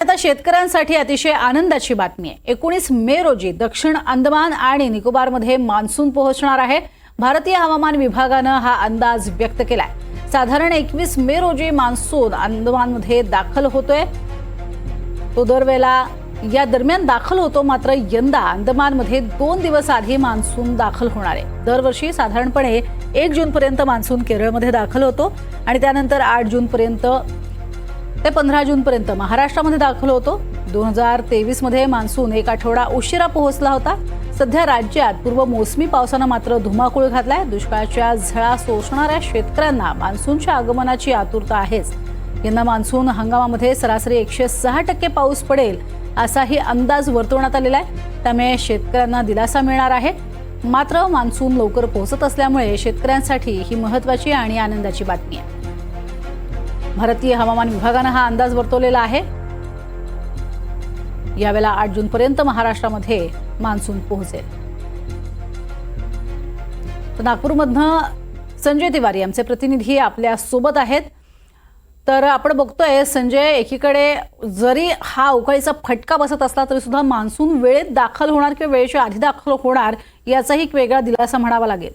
आता शेतकऱ्यांसाठी अतिशय आनंदाची बातमी आहे. एकोणीस मे रोजी दक्षिण अंदमान आणि निकोबारमध्ये मान्सून पोहोचणार आहे. भारतीय हवामान विभागानं हा अंदाज व्यक्त केलाय. साधारण एकवीस मे रोजी मान्सून अंदमानमध्ये दाखल होतोय. तो दरवेळेला या दरम्यान दाखल होतो मात्र यंदा अंदमानमध्ये दोन दिवस आधी मान्सून दाखल होणार आहे. दरवर्षी साधारणपणे एक जूनपर्यंत मान्सून केरळमध्ये दाखल होतो आणि त्यानंतर आठ जूनपर्यंत ते पंधरा जूनपर्यंत महाराष्ट्रामध्ये दाखल होतो. दोन हजार तेवीसमध्ये मान्सून एक आठवडा उशिरा पोहोचला होता. सध्या राज्यात पूर्व मोसमी पावसानं मात्र धुमाकूळ घातलाय. दुष्काळाच्या झळा सोसणाऱ्या शेतकऱ्यांना मान्सूनच्या आगमनाची आतुरता आहेच. यंदा मान्सून हंगामामध्ये सरासरी एकशे सहा टक्के पाऊस पडेल असाही अंदाज वर्तवण्यात आलेला आहे. त्यामुळे शेतकऱ्यांना दिलासा मिळणार आहे. मात्र मान्सून लवकर पोहोचत असल्यामुळे शेतकऱ्यांसाठी ही महत्वाची आणि आनंदाची बातमी आहे. भारतीय हवामान विभागानं हा अंदाज वर्तवलेला आहे. यावेळेला आठ जूनपर्यंत महाराष्ट्रामध्ये मान्सून पोहोचेल. तर नागपूरमधनं संजय तिवारी आमचे प्रतिनिधी आपल्यासोबत आहेत. तर आपण बघतोय संजय एकीकडे जरी हा अवकाळीचा फटका बसत असला तरी सुद्धा मान्सून वेळेत दाखल होणार किंवा वेळेच्या आधी दाखल होणार याचाही एक वेगळा दिलासा म्हणावा लागेल.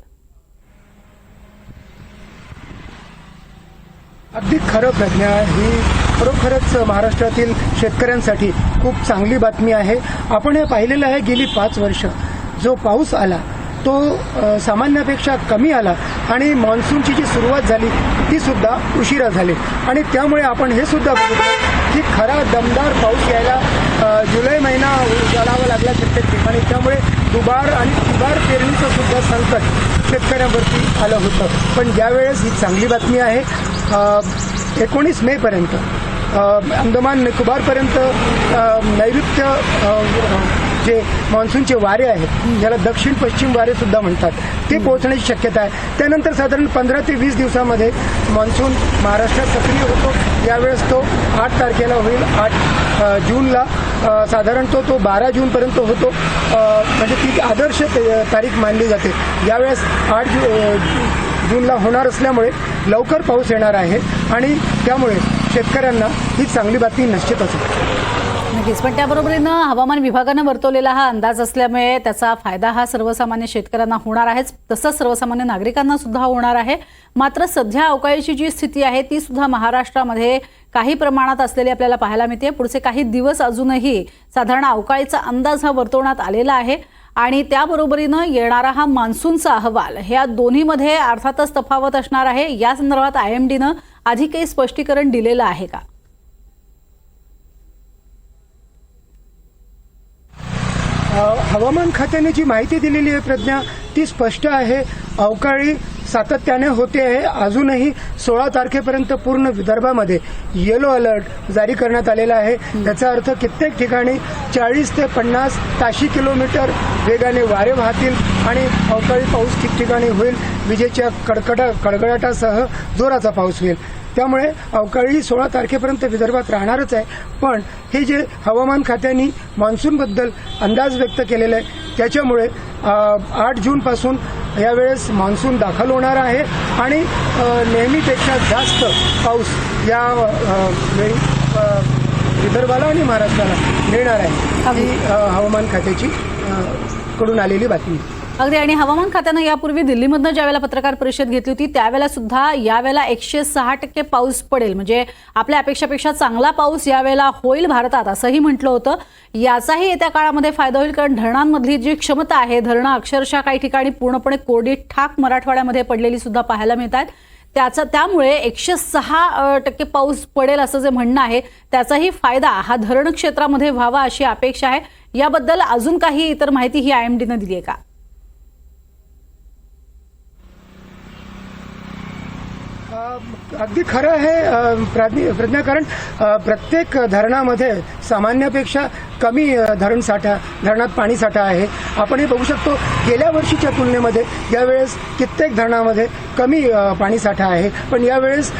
अगदी खरं प्रज्ञा ही खरोखरच महाराष्ट्रातील शेतकऱ्यांसाठी खूप चांगली बातमी आहे. आपण हे पाहिलेलं आहे गेली पाच वर्ष. जो पाऊस आला तो सामान्यापेक्षा कमी आला आणि मान्सूनची जी सुरुवात झाली ती सुद्धा उशिरा झाली. आणि त्यामुळे आपण हे सुद्धा बघितलं की खरा दमदार पाऊस यायला जुलै महिना घालावा लागला कित्येक ठिकाणी. त्यामुळे दुबार आणि दुबार पेरणीचं सुद्धा संकट शेतकऱ्यांवरती आलं होतं. पण ज्यावेळेस ही चांगली बातमी आहे एकोणीस मे पर्यंत अंदमान निकोबारपर्यंत नैऋत्य जे मान्सूनचे वारे आहेत ज्याला दक्षिण पश्चिम वारे सुद्धा म्हणतात ते पोहोचण्याची शक्यता आहे. त्यानंतर साधारण पंधरा ते वीस दिवसामध्ये मान्सून महाराष्ट्रात सक्रिय होतो. यावेळेस तो आठ तारखेला होईल आठ जूनला. साधारण तो तो बारा जूनपर्यंत होतो. म्हणजे ती आदर्श तारीख मानली जाते. यावेळेस आठ जू जूनला होणार असल्यामुळे लवकर पाऊस येणार आहे आणि त्यामुळे शेतकऱ्यांना ही चांगली बातमी निश्चित असेल नक्कीच. पण त्याबरोबरीनं हवामान विभागानं वर्तवलेला हा अंदाज असल्यामुळे त्याचा फायदा हा सर्वसामान्य शेतकऱ्यांना होणार आहेच. तसंच सर्वसामान्य नागरिकांना सुद्धा होणार आहे. मात्र सध्या अवकाळीची जी स्थिती आहे ती सुद्धा महाराष्ट्रामध्ये काही प्रमाणात असलेली आपल्याला पाहायला मिळते. पुढचे काही दिवस अजूनही साधारण अवकाळीचा अंदाज हा वर्तवण्यात आलेला आहे. आणि त्याबरोबरीनं येणारा हा मान्सूनचा अहवाल ह्या दोन्हीमध्ये अर्थातच तफावत असणार आहे. या संदर्भात आय एम डीनं आधी काही स्पष्टीकरण दिलेलं आहे का? हवामान खात्याने जी माहिती दिलेली आहे प्रज्ञा ती स्पष्ट आहे. अवकाळी सातत्याने होते आहे. अजूनही सोळा तारखेपर्यंत पूर्ण विदर्भामध्ये येलो अलर्ट जारी करण्यात आलेला आहे. याचा अर्थ कित्येक ठिकाणी चाळीस ते पन्नास ताशी किलोमीटर वेगाने वारे वाहतील आणि अवकाळी पाऊस ठिकठिकाणी होईल. विजेच्या कडकडा कडकडाटासह जोराचा पाऊस होईल. त्यामुळे अवकाळी सोळा तारखेपर्यंत विदर्भात राहणारच आहे. पण हे जे हवामान खात्याने मान्सूनबद्दल अंदाज व्यक्त केलेला आहे त्याच्यामुळे आठ जूनपासून यावेळेस मान्सून दाखल होणार आहे आणि नेहमीपेक्षा जास्त पाऊस या विदर्भाला आणि महाराष्ट्राला मिळणार आहे. ही हवामान खात्याची कडून आलेली बातमी. अगदी आणि हवामान खात्यानं यापूर्वी दिल्लीमधनं ज्यावेळेला पत्रकार परिषद घेतली होती त्यावेळेला सुद्धा यावेळेला एकशे सहा टक्के पाऊस पडेल. म्हणजे आपल्या अपेक्षापेक्षा चांगला पाऊस यावेळेला होईल भारतात असंही म्हटलं होतं. याचाही येत्या काळामध्ये फायदा होईल कारण धरणांमधली जी क्षमता आहे धरणं अक्षरशः काही ठिकाणी पूर्णपणे कोरडी ठाक मराठवाड्यामध्ये पडलेली सुद्धा पाहायला मिळतात त्याचा त्यामुळे एकशे सहा टक्के पाऊस पडेल असं जे म्हणणं आहे त्याचाही फायदा हा धरण क्षेत्रामध्ये व्हावा अशी अपेक्षा आहे. याबद्दल अजून काही इतर माहिती ही आय एम डीनं दिली आहे का? अगदी खरं आहे प्राज्ञ- प्रज्ञा कारण प्रत्येक धरणामध्ये सामान्यापेक्षा कमी धरण साठा धरणात पाणी साठा आहे. आपण हे बघू शकतो गेल्या वर्षीच्या तुलनेमध्ये यावेळेस कित्येक धरणामध्ये कमी पाणीसाठा पाणी साठा आहे. पण यावेळेस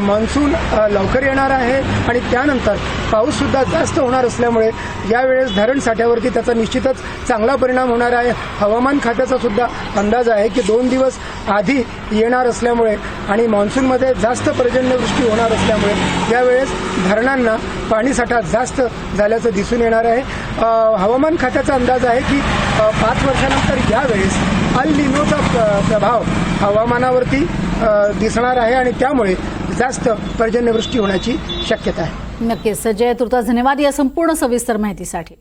मान्सून लवकर येणार आहे आणि त्यानंतर पाऊस सुद्धा जास्त होणार असल्यामुळे यावेळेस धरण साठ्यावरती त्याचा निश्चितच चांगला परिणाम होणार आहे. हवामान खात्याचा सुद्धा अंदाज आहे की दोन दिवस आधी येणार असल्यामुळे आणि मान्सूनमध्ये जास्त पर्जन्यवृष्टी होणार असल्यामुळे यावेळेस धरणांना पाणीसाठा जास्त झाल्याचं दिसून येणार आहे. हवामान खात्याचा अंदाज आहे की पाच वर्षानंतर यावेळेस अल लिनोचा प्रभाव हवामानावरती दिसणार आहे आणि त्यामुळे जास्त पर्जन्यवृष्टी होण्याची शक्यता आहे. नक्कीच. सजय तुर्ता धन्यवाद या संपूर्ण सविस्तर माहितीसाठी.